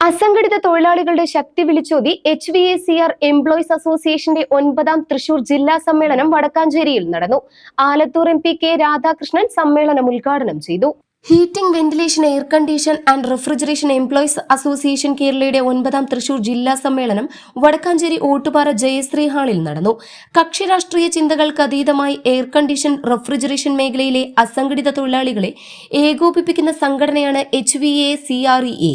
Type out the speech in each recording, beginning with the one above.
അസംഘടിത തൊഴിലാളികളുടെ ശക്തി വിളിച്ചോതി H V A C R employees അസോസിയേഷന്റെ ഒൻപതാം തൃശൂർ ജില്ലാ സമ്മേളനം വടക്കാഞ്ചേരിയിൽ നടന്നു. Alathur M P K Radhakrishnan സമ്മേളനം ഉദ്ഘാടനം ചെയ്തു. Heating ventilation air condition and refrigeration employees association കേരളയുടെ ഒൻപതാം തൃശൂർ ജില്ലാ സമ്മേളനം വടക്കാഞ്ചേരി ഓട്ടുപാറ ജയശ്രീ ഹാളിൽ നടന്നു. കക്ഷി രാഷ്ട്രീയ ചിന്തകൾക്ക് അതീതമായി എയർ കണ്ടീഷൻ റെഫ്രിജറേഷൻ മേഖലയിലെ അസംഘടിത തൊഴിലാളികളെ ഏകോപിപ്പിക്കുന്ന സംഘടനയാണ് H V A C R E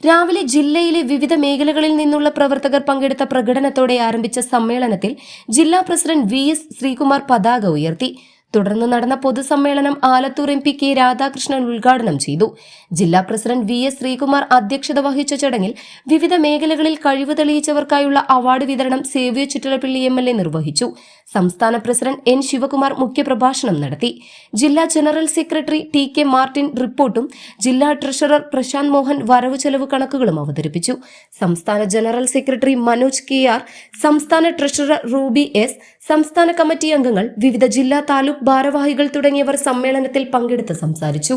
രാവിലെ ജില്ലയിലെ വിവിധ മേഖലകളിൽ നിന്നുള്ള പ്രവർത്തകർ പങ്കെടുത്ത പ്രകടനത്തോടെ ആരംഭിച്ച സമ്മേളനത്തിൽ ജില്ലാ പ്രസിഡന്റ് വി എസ് ശ്രീകുമാർ പതാക ഉയർത്തി. തുടർന്ന് നടന്ന പൊതുസമ്മേളനം Alathur M P K Radhakrishnan ഉദ്ഘാടനം ചെയ്തു. ജില്ലാ പ്രസിഡന്റ് വി എസ് ശ്രീകുമാർ അധ്യക്ഷത വഹിച്ച ചടങ്ങിൽ വിവിധ മേഖലകളിൽ കഴിവ് തെളിയിച്ചവർക്കായുള്ള അവാർഡ് വിതരണം സേവ്യ ചിറ്റലപ്പള്ളി എം എൽ എ നിർവഹിച്ചു. സംസ്ഥാന പ്രസിഡന്റ് എൻ ശിവകുമാർ മുഖ്യപ്രഭാഷണം നടത്തി. ജില്ലാ general secretary T K Martin റിപ്പോർട്ടും ജില്ലാ ട്രഷറർ പ്രശാന്ത് മോഹൻ വരവ് ചെലവ് കണക്കുകളും അവതരിപ്പിച്ചു. സംസ്ഥാന general secretary Manoj K R സംസ്ഥാന ട്രഷറർ റൂബി എസ് സംസ്ഥാന കമ്മിറ്റി അംഗങ്ങൾ വിവിധ ജില്ലാ താലൂക്ക് ഭാരവാഹികൾ തുടങ്ങിയവർ സമ്മേളനത്തിൽ പങ്കെടുത്ത് സംസാരിച്ചു